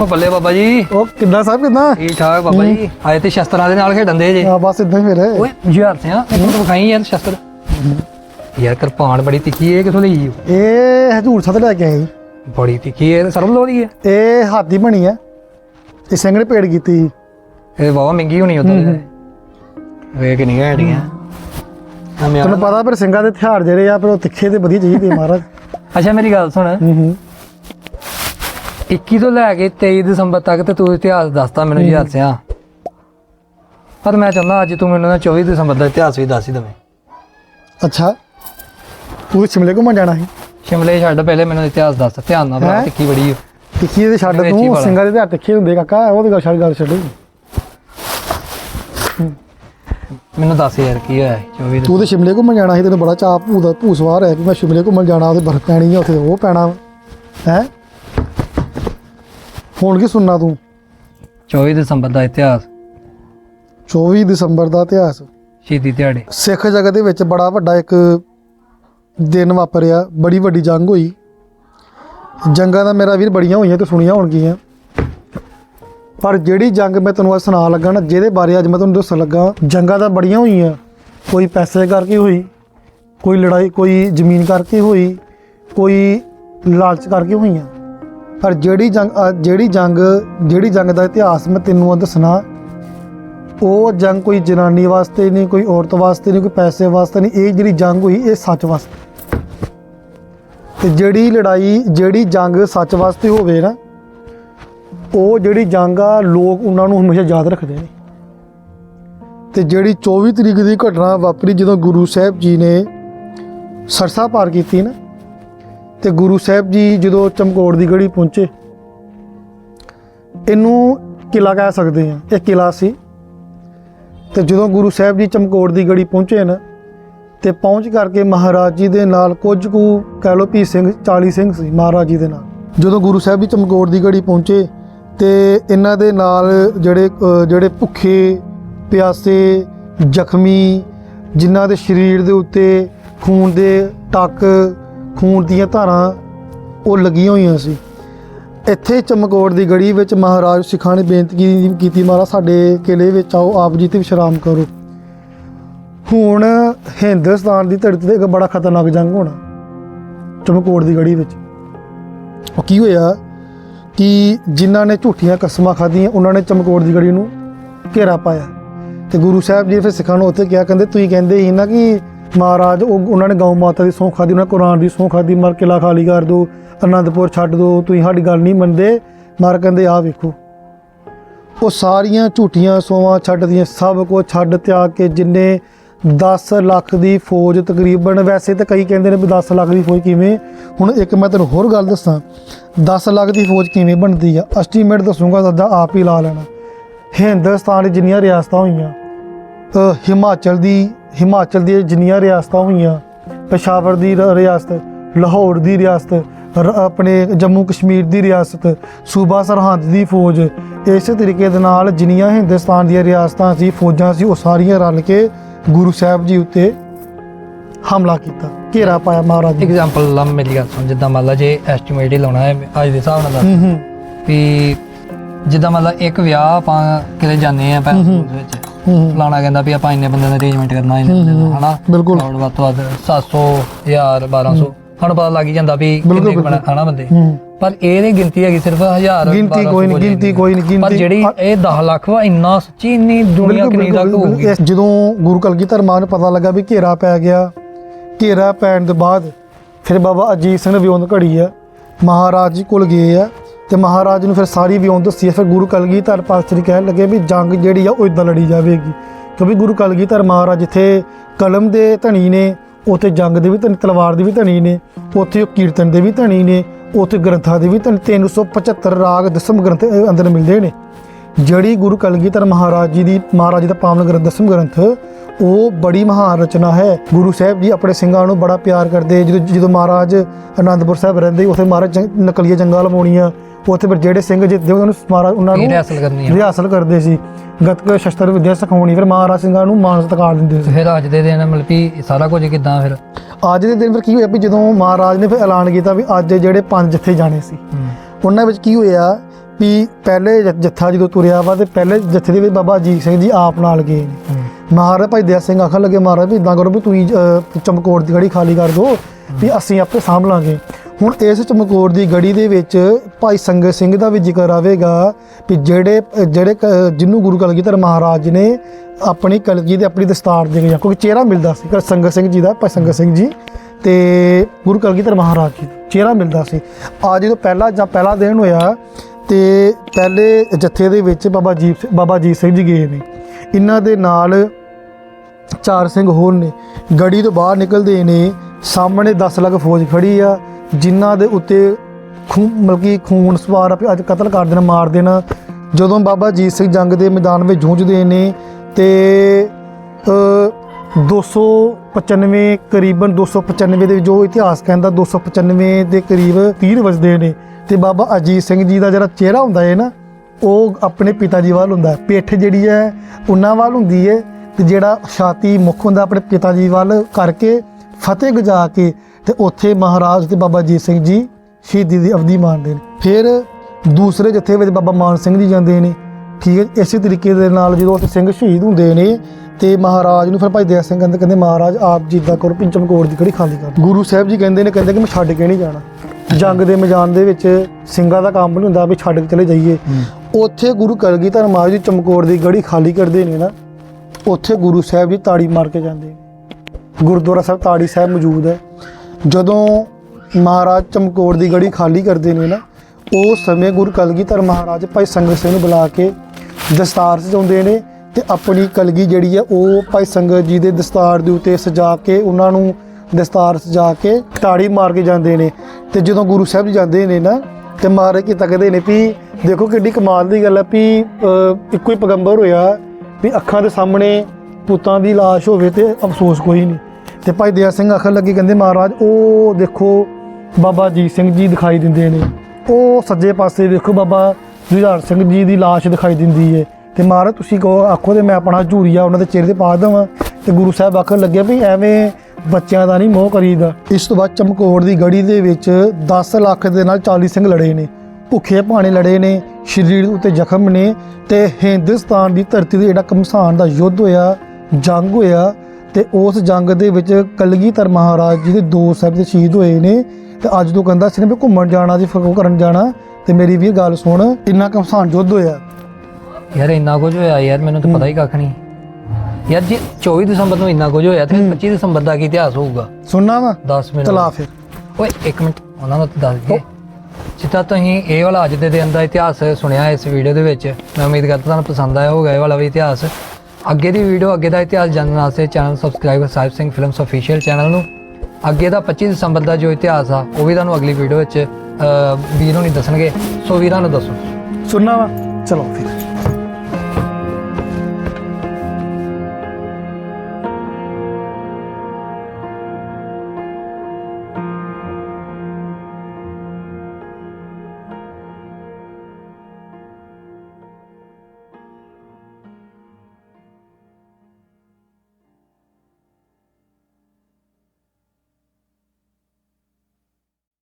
ਉਹ ਬੱਲੇ ਬਾਬਾ ਜੀ। ਉਹ ਕਿੱਦਾਂ ਸਾਹਿਬ ਕਿੱਦਾਂ? ਠੀਕ ਠਾਕ ਬਾਬਾ ਜੀ। ਆਏ ਤੇ ਸ਼ਸਤਰਾਂ ਦੇ ਨਾਲ ਖੇਡਣ ਦੇ ਜੇ। ਆ ਬਸ ਇਦਾਂ ਹੀ ਫਿਰ। ਓਏ ਯਾਰ ਸਿਆ ਤੈਨੂੰ ਤਾਂ ਵਿਖਾਈ ਯਾਰ ਸ਼ਸਤਰ। ਯਾਰ ਕਿਰਪਾਨ ਬੜੀ ਤਿੱਖੀ ਏ ਕਿਥੋਂ ਲਈ? ਇਹ ਹਜੂਰ ਸੱਤ ਲੈ ਕੇ ਆਏ ਬੜੀ ਤਿੱਖੀ ਏ ਸਰਬ ਲੋਦੀ ਏ। ਇਹ ਹਾਦੀ ਬਣੀ ਆ ਇਹ ਸਿੰਘ ਨੇ ਪੇੜ ਕੀਤੀ। ਇਹ ਬਾਬਾ ਮਹਿੰਗੀ ਹੋਣੀ ਉਧਰ। ਵੇ ਕਿ ਨਹੀਂ ਘੈਂਟੀਆਂ। ਆ ਮੈਂ ਤੈਨੂੰ ਪਤਾ ਫਿਰ ਸਿੰਘਾਂ ਦੇ ਹਥਿਆਰ ਜਿਹੜੇ ਆ ਫਿਰ ਉਹ ਤਿੱਖੇ ਤੇ ਵਧੀਆ ਚਾਹੀਦੇ ਮਹਾਰਾਜ। ਅੱਛਾ ਮੇਰੀ ਗੱਲ ਸੁਣ। ਹੂੰ ਹੂੰ। 21 ਤੋਂ ਲੈ ਕੇ 23 ਦਸੰਬਰ ਤੱਕ ਤੇ ਤੂੰ ਇਤਿਹਾਸ ਦੱਸਦਾ ਮੈਨੂੰ ਯਾਰ ਸਿਆ। ਪਰ ਮੈਂ ਚਾਹੁੰਦਾ ਅੱਜ ਤੂੰ ਮੈਨੂੰ ਨਾ 24 ਦਸੰਬਰ ਦਾ ਇਤਿਹਾਸ ਵੀ ਦੱਸ ਹੀ ਦਵੇਂ। ਅੱਛਾ। ਤੂੰ ਸ਼ਿਮਲੇ ਘੁੰਮਣ ਜਾਣਾ ਸੀ? ਸ਼ਿਮਲੇ ਛੱਡ ਪਹਿਲੇ ਮੈਨੂੰ ਇਤਿਹਾਸ ਦੱਸ ਧਿਆਨ ਨਾਲ ਬੜਾ ਹੈਂ? ਤਿੱਖੀ ਬੜੀ ਓ। ਤਿੱਖੀ ਦੇ ਛੱਡ ਹੀ ਤੂੰ। ਸਿੰਘਾਂ ਦੇ ਹਥਿਆਰ ਤਿੱਖੇ ਹੁੰਦੇ ਕਾਕਾ ਉਹਦੀ ਗੱਲ ਛੱਡ ਗੱਲ ਛੱਡੂ। ਮੈਨੂੰ ਦੱਸ ਯਾਰ ਕੀ ਹੋਇਆ 24 ਤੂੰ ਤੇ ਸ਼ਿਮਲੇ ਘੁੰਮਣ ਜਾਣਾ ਸੀ ਤੈਨੂੰ ਬੜਾ ਚਾਹ ਭੂ ਦਾ ਭੂ ਸਵਾਰ ਹੈ ਕਿ ਮੈਂ ਸ਼ਿਮਲੇ ਘੁੰਮਣ ਜਾਣਾ ਉਹਦੇ ਬਰਫ਼ ਪੈਣੀ ਹੈ ਉੱਥੇ ਉਹ ਪੈਣਾ ਹੈ? ਹੁਣ ਕੀ ਸੁਣਨਾ ਤੂੰ? 24 ਦਸੰਬਰ ਦਾ ਇਤਿਹਾਸ। 24 ਦਸੰਬਰ ਦਾ ਇਤਿਹਾਸ। ਸ਼ਹੀਦੀ ਦਿਹਾੜੇ। ਸਿੱਖ ਜਗਤ ਦੇ ਵਿੱਚ ਬੜਾ ਵੱਡਾ ਇੱਕ ਦਿਨ ਵਾਪਰਿਆ ਬੜੀ ਵੱਡੀ ਜੰਗ ਹੋਈ। ਜੰਗਾਂ ਦਾ ਮੇਰਾ ਵੀਰ ਬੜੀਆਂ ਹੋਈਆਂ ਤੇ ਸੁਣੀਆਂ ਹੋਣਗੀਆਂ। ਪਰ ਜਿਹੜੀ ਜੰਗ ਮੈਂ ਤੁਹਾਨੂੰ ਅੱਜ ਸੁਣਾ ਲੱਗਾ ਨਾ ਜਿਹਦੇ ਬਾਰੇ ਅੱਜ ਮੈਂ ਤੁਹਾਨੂੰ ਦੱਸਣ ਲੱਗਾ ਜੰਗਾਂ ਤਾਂ ਬੜੀਆਂ ਹੋਈਆਂ। ਕੋਈ ਪੈਸੇ ਕਰਕੇ ਹੋਈ ਕੋਈ ਲੜਾਈ ਕੋਈ ਜ਼ਮੀਨ ਕਰਕੇ ਹੋਈ ਕੋਈ ਲਾਲਚ ਕਰਕੇ ਹੋਈਆਂ। ਪਰ ਜਿਹੜੀ ਜੰਗ ਅ, ਜਿਹੜੀ ਜੰਗ ਜਿਹੜੀ ਜੰਗ ਦਾ ਇਤਿਹਾਸ ਮੈਂ ਤੈਨੂੰ ਅੱਜ ਦੱਸਣਾ ਉਹ ਜੰਗ ਕੋਈ ਜਨਾਨੀ ਵਾਸਤੇ ਨਹੀਂ ਕੋਈ ਔਰਤ ਵਾਸਤੇ ਨਹੀਂ ਕੋਈ ਪੈਸੇ ਵਾਸਤੇ ਨਹੀਂ ਇਹ ਜਿਹੜੀ ਜੰਗ ਹੋਈ ਇਹ ਸੱਚ ਵਾਸਤੇ। ਤੇ ਜਿਹੜੀ ਲੜਾਈ ਜਿਹੜੀ ਜੰਗ ਸੱਚ ਵਾਸਤੇ ਹੋਵੇ ਨਾ ਉਹ ਜਿਹੜੀ ਜੰਗ ਆ ਲੋਕ ਉਹਨਾਂ ਨੂੰ ਹਮੇਸ਼ਾ ਯਾਦ ਰੱਖਦੇ ਨੇ। ਤੇ ਜਿਹੜੀ 24 ਤਰੀਕ ਦੀ ਘਟਨਾ ਵਾਪਰੀ ਜਦੋਂ ਗੁਰੂ ਸਾਹਿਬ ਜੀ ਨੇ ਸਰਸਾ ਪਾਰ ਕੀਤੀ ਨਾ ਤੇ ਗੁਰੂ ਸਾਹਿਬ ਜੀ ਜਦੋਂ ਚਮਕੌਰ ਦੀ ਗੜੀ ਪਹੁੰਚੇ, ਇਹਨੂੰ ਕਿਲਾ ਕਹਿ ਸਕਦੇ ਆ ਇਹ ਕਿਲਾ ਸੀ। ਤੇ ਜਦੋਂ ਗੁਰੂ ਸਾਹਿਬ ਜੀ ਚਮਕੌਰ ਦੀ ਗੜੀ ਪਹੁੰਚੇ ਨਾ, ਤੇ ਪਹੁੰਚ ਕਰਕੇ ਮਹਾਰਾਜ ਜੀ ਦੇ ਨਾਲ ਕੁਝ ਕੁ ਕਹਿ ਲੋ ਵੀ ਸਿੰਘ 40 ਸਿੰਘ ਸੀ ਮਹਾਰਾਜ ਜੀ ਦੇ ਨਾਲ। ਜਦੋਂ ਗੁਰੂ ਸਾਹਿਬ ਜੀ ਚਮਕੌਰ ਦੀ ਗੜੀ ਪਹੁੰਚੇ ਤੇ ਇਹਨਾਂ ਦੇ ਨਾਲ ਜਿਹੜੇ ਜਿਹੜੇ ਭੁੱਖੇ, ਪਿਆਸੇ, ਜ਼ਖਮੀ, ਜਿਨ੍ਹਾਂ ਦੇ ਸਰੀਰ ਦੇ ਉੱਤੇ ਖੂਨ ਦੇ ਟੱਕ ਖੂਨ ਦੀਆਂ ਧਾਰਾਂ ਉਹ ਲੱਗੀਆਂ ਹੋਈਆਂ ਸੀ। ਇੱਥੇ ਚਮਕੌਰ ਦੀ ਗੜੀ ਵਿੱਚ ਮਹਾਰਾਜ ਸਿੱਖਾਂ ਨੇ ਬੇਨਤੀ ਕੀਤੀ ਮਹਾਰਾਜ ਸਾਡੇ ਕਿਲੇ ਵਿੱਚ ਆਓ, ਆਪ ਜੀ ਤੇ ਵਿਸ਼ਰਾਮ ਕਰੋ। ਹੁਣ ਹਿੰਦੁਸਤਾਨ ਦੀ ਧਰਤੀ ਤੇ ਇੱਕ ਬੜਾ ਖਤਰਨਾਕ ਜੰਗ ਹੋਣਾ, ਚਮਕੌਰ ਦੀ ਗੜੀ ਵਿੱਚ। ਉਹ ਕੀ ਹੋਇਆ ਕਿ ਜਿਨ੍ਹਾਂ ਨੇ ਝੂਠੀਆਂ ਕਸਮਾਂ ਖਾਧੀਆਂ, ਉਹਨਾਂ ਨੇ ਚਮਕੌਰ ਦੀ ਗੜੀ ਨੂੰ ਘੇਰਾ ਪਾਇਆ। ਤੇ ਗੁਰੂ ਸਾਹਿਬ ਜੀ ਫਿਰ ਸਿੱਖਾਂ ਨੂੰ ਉੱਥੇ ਕਿਹਾ, ਕਹਿੰਦੇ ਤੁਸੀਂ ਕਹਿੰਦੇ ਸੀ ਨਾ ਕਿ ਮਹਾਰਾਜ, ਉਹ ਉਹਨਾਂ ਨੇ ਗਊ ਮਾਤਾ ਦੀ ਸੌਂ ਖਾਦੀ ਉਹਨਾਂ ਨੇ ਕੁਰਾਨ ਦੀ ਸੌਂ ਖਾਦੀ ਮਰ ਕਿਲਾ ਖਾਲੀ ਕਰ ਦਿਓ ਅਨੰਦਪੁਰ ਛੱਡ ਦਿਓ ਤੁਸੀਂ ਸਾਡੀ ਗੱਲ ਨਹੀਂ ਮੰਨਦੇ। ਮਰ ਕਹਿੰਦੇ, ਆਹ ਵੇਖੋ, ਉਹ ਸਾਰੀਆਂ ਝੂਠੀਆਂ ਸੋਵਾਂ ਛੱਡਦੀਆਂ, ਸਭ ਕੁਝ ਛੱਡ ਤਿਆਗ ਕੇ ਜਿੰਨੇ 10 ਲੱਖ ਦੀ ਫੌਜ ਤਕਰੀਬਨ, ਵੈਸੇ ਤਾਂ ਕਈ ਕਹਿੰਦੇ ਨੇ ਵੀ 10 ਲੱਖ ਦੀ ਫੌਜ ਕਿਵੇਂ? ਹੁਣ ਇੱਕ ਮੈਂ ਤੈਨੂੰ ਹੋਰ ਗੱਲ ਦੱਸਾਂ 10 ਲੱਖ ਦੀ ਫੌਜ ਕਿਵੇਂ ਬਣਦੀ ਆ? ਐਸਟੀਮੇਟ ਦੱਸੂਗਾ ਤਾਂ ਆਪ ਹੀ ਲਾ ਲੈਣਾ। ਹਿੰਦੁਸਤਾਨ ਦੀ ਜਿੰਨੀਆਂ ਰਿਆਸਤਾਂ ਹੋਈਆਂ ਹਿਮਾਚਲ ਦੀ ਹਿਮਾਚਲ ਦੀਆਂ ਜਿੰਨੀਆਂ ਰਿਆਸਤਾਂ ਹੋਈਆਂ ਪਸ਼ਾਵਰ ਦੀ ਰਿਆਸਤ ਲਾਹੌਰ ਦੀ ਰਿਆਸਤ ਆਪਣੇ ਜੰਮੂ ਕਸ਼ਮੀਰ ਦੀ ਰਿਆਸਤ ਸੂਬਾ ਸਰਹੰਦ ਦੀ ਫੌਜ ਇਸੇ ਤਰੀਕੇ ਦੇ ਨਾਲ ਜਿੰਨੀਆਂ ਹਿੰਦੁਸਤਾਨ ਦੀਆਂ ਰਿਆਸਤਾਂ ਸੀ ਫੌਜਾਂ ਸੀ ਉਹ ਸਾਰੀਆਂ ਰਲ ਕੇ ਗੁਰੂ ਸਾਹਿਬ ਜੀ ਉੱਤੇ ਹਮਲਾ ਕੀਤਾ ਘੇਰਾ ਪਾਇਆ ਮਹਾਰਾਜ ਜੀ ਐਗਜ਼ਾਮਪਲ ਲਾ ਮੇਰੀ ਗੱਲ ਸੁਣ ਜਿੱਦਾਂ ਮੰਨ ਲਾ ਜੇ ਐਸਟੀਮੇਟ ਹੀ ਲਾਉਣਾ ਹੈ ਅੱਜ ਦੇ ਹਿਸਾਬ ਨਾਲ ਦੱਸ। ਹੂੰ ਹੂੰ। ਵੀ ਜਿੱਦਾਂ ਮੰਨ ਲਾ ਇੱਕ ਵਿਆਹ ਆਪਾਂ ਕਿਤੇ ਜਾਂਦੇ ਆ ਪੈਲਸ ਵਿੱਚ ਫਲਾਣਾ ਕਹਿੰਦਾ ਵੀ ਆਪਾਂ ਇੰਨੇ ਬੰਦਿਆਂ ਦਾ ਅਰੇਂਜਮੈਂਟ ਕਰਨਾ ਇੰਨੇ ਦਾ ਹਨਾ? ਬਿਲਕੁਲ। ਕਰਾਉਡ ਵੱਧ ਤੋਂ ਵੱਧ 700 1000 1200 ਸਾਨੂੰ ਪਤਾ ਲੱਗ ਹੀ ਜਾਂਦਾ ਵੀ ਕਿੰਨੇ ਬਣਾ ਹਨਾ ਬੰਦੇ? ਪਰ ਇਹਦੀ ਗਿਣਤੀ ਹੈਗੀ ਸਿਰਫ 1000 ਗਿਣਤੀ ਕੋਈ ਨਹੀਂ ਗਿਣਤੀ ਕੋਈ ਨਹੀਂ ਪਰ ਜਿਹੜੀ ਇਹ 10 ਲੱਖ ਵਾ ਇੰਨਾ ਸੱਚੀ ਇੰਨੀ ਦੁਨੀਆ ਕਿੰਨੀ ਤੱਕ ਹੋਊਗੀ ਜਦੋਂ ਗੁਰੂ ਕਲਗੀਧਰ ਮਾਨ ਨੂੰ ਪਤਾ ਲੱਗਾ ਵੀ ਘੇਰਾ ਪੈ ਗਿਆ ਘੇਰਾ ਪੈਣ ਤੋਂ ਬਾਅਦ ਫਿਰ ਬਾਬਾ ਅਜੀਤ ਸਿੰਘ ਨੇ ਵਿਉਂਦ ਘੜੀ ਆ ਮਹਾਰਾਜ ਜੀ ਕੋਲ ਗਏ ਆ ਤੇ ਮਹਾਰਾਜ ਨੂੰ ਫਿਰ ਸਾਰੀ ਵਿਉਂਦ ਦੱਸੀ ਆ। ਫਿਰ ਗੁਰੂ ਕਲਗੀਧਰ ਪਾਤਸ਼ਾਹ ਜੀ ਕਹਿਣ ਲੱਗੇ ਵੀ ਜੰਗ ਜਿਹੜੀ ਆ ਉਹ ਇਦਾਂ ਲੜੀ ਜਾਵੇਗੀ ਕਿਉਂਕਿ ਗੁਰੂ ਕਲਗੀਧਰ ਮਹਾਰਾਜ ਜਿੱਥੇ ਕਲਮ ਦੇ ਧਣੀ ਨੇ, ਉੱਥੇ ਜੰਗ ਦੇ ਵੀ ਧਣੀ, ਤਲਵਾਰ ਦੇ ਵੀ ਧਣੀ ਨੇ, ਉੱਥੇ ਉਹ ਕੀਰਤਨ ਦੇ ਵੀ ਧਣੀ ਨੇ, ਉੱਥੇ ਗ੍ਰੰਥਾਂ ਦੇ ਵੀ ਧਣੀ 375 ਰਾਗ ਦਸਮ ਗ੍ਰੰਥ ਅੰਦਰ ਮਿਲਦੇ ਨੇ ਜਿਹੜੀ ਗੁਰੂ ਕਲਗੀਧਰ ਮਹਾਰਾਜ ਜੀ ਦੀ, ਮਹਾਰਾਜ ਜੀ ਦਾ ਪਾਵਨ ਗ੍ਰੰਥ, ਦਸਮ ਗ੍ਰੰਥ ਉਹ ਬੜੀ ਮਹਾਨ ਰਚਨਾ ਹੈ। ਗੁਰੂ ਸਾਹਿਬ ਜੀ ਆਪਣੇ ਸਿੰਘਾਂ ਨੂੰ ਬੜਾ ਪਿਆਰ ਕਰਦੇ। ਜਦੋਂ ਜਦੋਂ ਮਹਾਰਾਜ ਆਨੰਦਪੁਰ ਸਾਹਿਬ ਰਹਿੰਦੇ ਉੱਥੇ ਮਹਾਰਾਜ ਨਕਲੀਆਂ ਜੰਗਾਂ ਲਵਾਉਣੀਆਂ। ਉੱਥੇ ਫਿਰ ਜਿਹੜੇ ਸਿੰਘ ਜਿੱਤਦੇ ਉਹਨਾਂ ਨੂੰ ਮਹਾਰਾਜ ਉਹਨਾਂ ਨੂੰ ਹਾਸਲ ਕਰਨੀ ਰਿਹਾਸਲ ਕਰਦੇ ਸੀ। ਗਤਕ ਸ਼ਸਤਰ ਵਿਦਿਆ ਸਿਖਾਉਣੀ ਫਿਰ ਮਹਾਰਾਜ ਸਿੰਘਾਂ ਨੂੰ ਮਾਨ ਸਤਿਕਾਰ ਦਿੰਦੇ ਸੀ। ਫਿਰ ਅੱਜ ਦੇ ਦਿਨ ਮਤਲਬ ਵੀ ਸਾਰਾ ਕੁਝ ਕਿਦਾਂ ਫਿਰ? ਅੱਜ ਦੇ ਦਿਨ ਫਿਰ ਕੀ ਹੋਇਆ ਵੀ ਜਦੋਂ ਮਹਾਰਾਜ ਨੇ ਫਿਰ ਐਲਾਨ ਕੀਤਾ ਵੀ ਅੱਜ ਜਿਹੜੇ ਪੰਜ ਜਥੇ ਜਾਣੇ ਸੀ। ਉਹਨਾਂ ਵਿੱਚ ਕੀ ਹੋਇਆ ਵੀ ਪਹਿਲੇ ਜੱਥਾ ਜਦੋਂ ਤੁਰਿਆ ਵਾ ਤੇ ਪਹਿਲੇ ਜੱਥੇ ਦੇ ਵਿੱਚ ਬਾਬਾ ਅਜੀਤ ਸਿੰਘ ਜੀ ਆਪ ਨਾਲ ਗਏ ਨੇ। ਮਹਾਰਾਜ ਭਾਈ ਦਇਆ ਸਿੰਘ ਆਖਣ ਲੱਗੇ ਮਹਾਰਾਜ ਵੀ ਇਦਾਂ ਕਰੋ ਵੀ ਤੁਸੀਂ ਅਹ, ਚਮਕੌਰ ਦੀ ਗੜੀ ਖਾਲੀ ਕਰ ਦਿਓ ਵੀ ਅਸੀਂ ਆਪੇ ਸਾਂਭ ਲਾਂਗੇ। ਹੁਣ ਇਸ ਚਮਕੌਰ ਦੀ ਗੜੀ ਦੇ ਵਿੱਚ ਭਾਈ ਸੰਗਤ ਸਿੰਘ ਦਾ ਵੀ ਜ਼ਿਕਰ ਆਵੇਗਾ ਵੀ ਜਿਹੜੇ ਜਿਹੜੇ ਕ- ਜਿਹਨੂੰ ਗੁਰੂ ਕਲਗੀਧਰ ਮਹਾਰਾਜ ਨੇ ਆਪਣੀ ਕਲਗੀ ਤੇ ਆਪਣੀ ਦਸਤਾਰ ਦੇ ਗਿਆ ਕਿਉਂਕਿ ਚਿਹਰਾ ਮਿਲਦਾ ਸੀ ਕ- ਸੰਗਤ ਸਿੰਘ ਜੀ ਦਾ ਭਾਈ ਸੰਗਤ ਸਿੰਘ ਜੀ ਤੇ ਗੁਰੂ ਕਲਗੀਧਰ ਮਹਾਰਾਜ ਜੀ ਦਾ ਚਿਹਰਾ ਮਿਲਦਾ ਸੀ। ਆ ਜਦੋਂ ਪਹਿਲਾ ਜਾਂ ਪਹਿਲਾ ਦਿਨ ਹੋਇਆ ਤੇ ਪਹਿਲੇ ਜੱਥੇ ਦੇ ਵਿੱਚ ਬਾਬਾ ਜੀਤ ਬਾਬਾ ਜੀਤ ਸਿੰਘ ਜੀ ਗਏ ਨੇ। ਇਹਨਾਂ ਦੇ ਨਾਲ ਚਾਰ ਸਿੰਘ ਹੋਰ ਨੇ। ਗੜੀ ਤੋਂ ਬਾਹਰ ਨਿਕਲਦੇ ਨੇ ਸਾਹਮਣੇ 10 ਲੱਖ ਫੌਜ ਖੜੀ ਆ ਜਿਨ੍ਹਾਂ ਦੇ ਉੱਤੇ ਖੂਨ ਮਲਕੀ ਖੂਨ ਸਵਾਰ ਅੱਜ ਕਤਲ ਕਰ ਦੇਣਾ ਮਾਰ ਦੇਣਾ। ਜਦੋਂ ਬਾਬਾ ਜੀਤ ਸਿੰਘ ਜੰਗ ਦੇ ਮੈਦਾਨ ਵਿੱਚ ਜੂਝਦੇ ਨੇ ਤੇ ਅ, 295 ਕਰੀਬਨ 295 ਦੇ ਜੋ ਇਤਿਹਾਸ ਕਹਿੰਦਾ 295 ਦੇ ਕਰੀਬ ਤੀਰ ਵੱਜਦੇ ਨੇ। ਤੇ ਬਾਬਾ ਅਜੀਤ ਸਿੰਘ ਜੀ ਦਾ ਜਿਹੜਾ ਚਿਹਰਾ ਹੁੰਦਾ ਹੈ ਨਾ ਉਹ ਆਪਣੇ ਪਿਤਾ ਜੀ ਵੱਲ ਹੁੰਦਾ ਪਿੱਠ ਜਿਹੜੀ ਹੈ, ਉਹਨਾਂ ਵੱਲ ਹੁੰਦੀ ਹੈ ਤੇ ਜਿਹੜਾ ਛਾਤੀ ਮੁੱਖ ਹੁੰਦਾ ਆਪਣੇ ਪਿਤਾ ਜੀ ਵੱਲ ਕਰਕੇ ਫਤਿਹ ਗੁਜਾ ਕੇ ਤੇ ਉੱਥੇ ਮਹਾਰਾਜ ਤੇ ਬਾਬਾ ਜੀਤ ਸਿੰਘ ਜੀ ਸ਼ਹੀਦੀ ਦੀ ਅਵਧੀ ਮਾਣਦੇ ਨੇ। ਫਿਰ ਦੂਸਰੇ ਜੱਥੇ ਵਿੱਚ ਬਾਬਾ ਮਾਨ ਸਿੰਘ ਜੀ ਜਾਂਦੇ ਨੇ। ਠੀਕ ਹੈ ਇਸੇ ਤਰੀਕੇ ਦੇ ਨਾਲ ਜਦੋਂ ਉੱਥੇ ਸਿੰਘ ਸ਼ਹੀਦ ਹੁੰਦੇ ਨੇ ਤੇ ਮਹਾਰਾਜ ਨੂੰ ਫਿਰ ਭਾਈ ਦਇਆ ਸਿੰਘ ਕਹਿੰਦੇ ਕਹਿੰਦੇ ਮਹਾਰਾਜ, ਆਪ ਜਿੱਦਾਂ ਕਰੋ ਪਿੰਚਮ ਕੋੜ ਦੀ ਕੜੀ ਖਾਲੀ ਕਰ ਗੁਰੂ ਸਾਹਿਬ ਜੀ ਕਹਿੰਦੇ ਨੇ, ਕਹਿੰਦੇ ਕਿ ਮੈਂ ਛੱਡ ਕੇ ਨਹੀਂ ਜਾਣਾ। ਜੰਗ ਦੇ ਮੈਦਾਨ ਦੇ ਵਿੱਚ ਸਿੰਘਾਂ ਦਾ ਕੰਮ ਨਹੀਂ ਹੁੰਦਾ ਵੀ ਛੱਡ ਕੇ ਚਲੇ ਜਾਈਏ। ਉੱਥੇ ਗੁਰੂ ਕਲਗੀਧਰ ਮਹਾਰਾਜ ਜੀ ਚਮਕੌਰ ਦੀ ਗੜੀ ਖਾਲੀ ਕਰਦੇ ਨੇ ਨਾ, ਉੱਥੇ ਗੁਰੂ ਸਾਹਿਬ ਜੀ ਤਾੜੀ ਮਾਰ ਕੇ ਜਾਂਦੇ ਨੇ। ਗੁਰਦੁਆਰਾ ਸਾਹਿਬ ਤਾੜੀ ਸਾਹਿਬ ਮੌਜੂਦ ਹੈ। ਜਦੋਂ ਮਹਾਰਾਜ ਚਮਕੌਰ ਦੀ ਗੜੀ ਖਾਲੀ ਕਰਦੇ ਨੇ ਨਾ ਉਸ ਸਮੇਂ ਗੁਰੂ ਕਲਗੀਧਰ ਮਹਾਰਾਜ ਭਾਈ ਸੰਗਤ ਸਿੰਘ ਨੂੰ ਬੁਲਾ ਕੇ ਦਸਤਾਰ ਸਜਾਉਂਦੇ ਨੇ ਤੇ ਆਪਣੀ ਕਲਗੀ ਜਿਹੜੀ ਹੈ, ਉਹ ਭਾਈ ਸੰਗਤ ਜੀ ਦੇ ਦਸਤਾਰ ਦੇ ਉੱਤੇ ਸਜਾ ਕੇ ਉਹਨਾਂ ਨੂੰ ਦਸਤਾਰ ਸਜਾ ਕੇ ਤਾੜੀ ਮਾਰ ਕੇ ਜਾਂਦੇ ਨੇ। ਤੇ ਜਦੋਂ ਗੁਰੂ ਸਾਹਿਬ ਜੀ ਜਾਂਦੇ ਨੇ ਨਾ ਤੇ ਮਹਾਰਾਜ ਕੀ ਤੱਕਦੇ ਨੇ ਵੀ ਦੇਖੋ ਕਿੱਡੀ ਕਮਾਲ ਦੀ ਗੱਲ ਹੈ ਵੀ ਇੱਕੋ ਹੀ ਪੈਗੰਬਰ ਹੋਇਆ ਵੀ ਅੱਖਾਂ ਦੇ ਸਾਹਮਣੇ ਪੁੱਤਾਂ ਦੀ ਲਾਸ਼ ਹੋਵੇ ਤੇ ਅਫਸੋਸ ਕੋਈ ਨਹੀਂ। ਤੇ ਭਾਈ ਦਇਆ ਸਿੰਘ ਆਖਣ ਲੱਗੇ ਕਹਿੰਦੇ ਮਹਾਰਾਜ, ਉਹ ਦੇਖੋ ਬਾਬਾ ਜੀਤ ਸਿੰਘ ਜੀ ਦਿਖਾਈ ਦਿੰਦੇ ਨੇ। ਉਹ ਸੱਜੇ ਪਾਸੇ ਵੇਖੋ ਬਾਬਾ ਜੁਝਾਰ ਸਿੰਘ ਜੀ ਦੀ ਲਾਸ਼ ਦਿਖਾਈ ਦਿੰਦੀ ਹੈ ਤੇ ਮਹਾਰਾਜ ਤੁਸੀਂ ਕਹੋ, ਆਖੋ ਤੇ ਮੈਂ ਆਪਣਾ ਝੂਰੀਆ ਉਹਨਾਂ ਦੇ ਚਿਹਰੇ ਤੇ ਪਾ ਦੇਵਾਂ। ਤੇ ਗੁਰੂ ਸਾਹਿਬ ਆਖਣ ਲੱਗੇ ਵੀ ਐਵੇਂ ਬੱਚਿਆਂ ਦਾ ਨਹੀਂ ਮੋਹ ਕਰੀਦਾ। ਇਸ ਤੋਂ ਬਾਅਦ ਚਮਕੌਰ ਦੀ ਗੜੀ ਦੇ ਵਿੱਚ 10 ਲੱਖ ਦੇ ਨਾਲ 40 ਸਿੰਘ ਲੜੇ ਨੇ। ਭੁੱਖੇ ਭਾਣੇ ਲੜੇ ਨੇ ਸਰੀਰ ਉੱਤੇ ਜ਼ਖਮ ਨੇ ਤੇ ਹਿੰਦੁਸਤਾਨ ਦੀ ਧਰਤੀ ਤੇ ਜਿਹੜਾ ਕਮਸਾਨ ਦਾ ਯੁੱਧ ਹੋਇਆ ਜੰਗ ਹੋਇਆ ਤੇ ਉਸ ਜੰਗ ਦੇ ਵਿੱਚ ਕਲਗੀਧਰ ਮਹਾਰਾਜ ਜੀ ਦੇ ਦੋ ਸਾਹਿਬ ਦੇ ਸ਼ਹੀਦ ਹੋਏ ਨੇ ਤੇ ਅੱਜ ਤੋਂ ਕਹਿੰਦਾ ਸੀ ਨੇ ਵੀ ਘੁੰਮਣ ਜਾਣਾ ਜੀ ਫਕੋ ਕਰਨ ਜਾਣਾ। ਤੇ ਮੇਰੀ ਵੀ ਇਹ ਗੱਲ ਸੁਣ ਇੰਨਾ ਕਮਸਾਨ ਯੁੱਧ ਹੋਇਆ। ਯਾਰ ਇੰਨਾ ਕੁਝ ਹੋਇਆ ਯਾਰ ਮੈਨੂੰ ਤਾਂ ਪਤਾ ਹੀ ਕੱਖ ਨਹੀਂ। ਯਾਰ ਜੇ 24 ਦਸੰਬਰ ਨੂੰ ਇੰਨਾ ਕੁਝ ਹੋਇਆ ਤੇ 25 ਦਸੰਬਰ ਦਾ ਕੀ ਇਤਿਹਾਸ ਹੋਊਗਾ? ਸੁਣਨਾ ਵਾ? 10 ਮਿੰਟ ਚਲਾ ਫਿਰ। ਓਏ ਇੱਕ ਮਿੰਟ ਉਹਨਾਂ ਨੂੰ ਤਾਂ ਦੱਸ ਦਈਏ। ਜਿੱਦਾਂ ਤੁਸੀਂ ਇਹ ਵਾਲਾ ਅੱਜ ਦੇ ਦਿਨ ਦਾ ਇਤਿਹਾਸ ਸੁਣਿਆ ਇਸ ਵੀਡੀਓ ਦੇ ਵਿੱਚ ਮੈਂ ਉਮੀਦ ਕਰਦਾ ਤੁਹਾਨੂੰ ਪਸੰਦ ਆਇਆ ਹੋਊਗਾ ਇਹ ਵਾਲਾ ਵੀ ਇਤਿਹਾਸ। ਅੱਗੇ ਦੀ ਵੀਡੀਓ ਅੱਗੇ ਦਾ ਇਤਿਹਾਸ ਜਾਣਨ ਵਾਸਤੇ channel subscribe Sahib Singh films official channel ਨੂੰ। ਅੱਗੇ ਦਾ 25 ਦਸੰਬਰ ਦਾ ਜੋ ਇਤਿਹਾਸ ਆ ਉਹ ਵੀ ਤੁਹਾਨੂੰ ਅਗਲੀ ਵੀਡੀਓ ਵਿੱਚ ਵੀਰ ਹੋਣੀ ਦੱਸਣਗੇ। ਸੋ ਵੀਰਾਂ ਨੂੰ ਦੱਸੋ। ਸੁਣਨਾ ਵਾ? ਚਲੋ ਫਿਰ।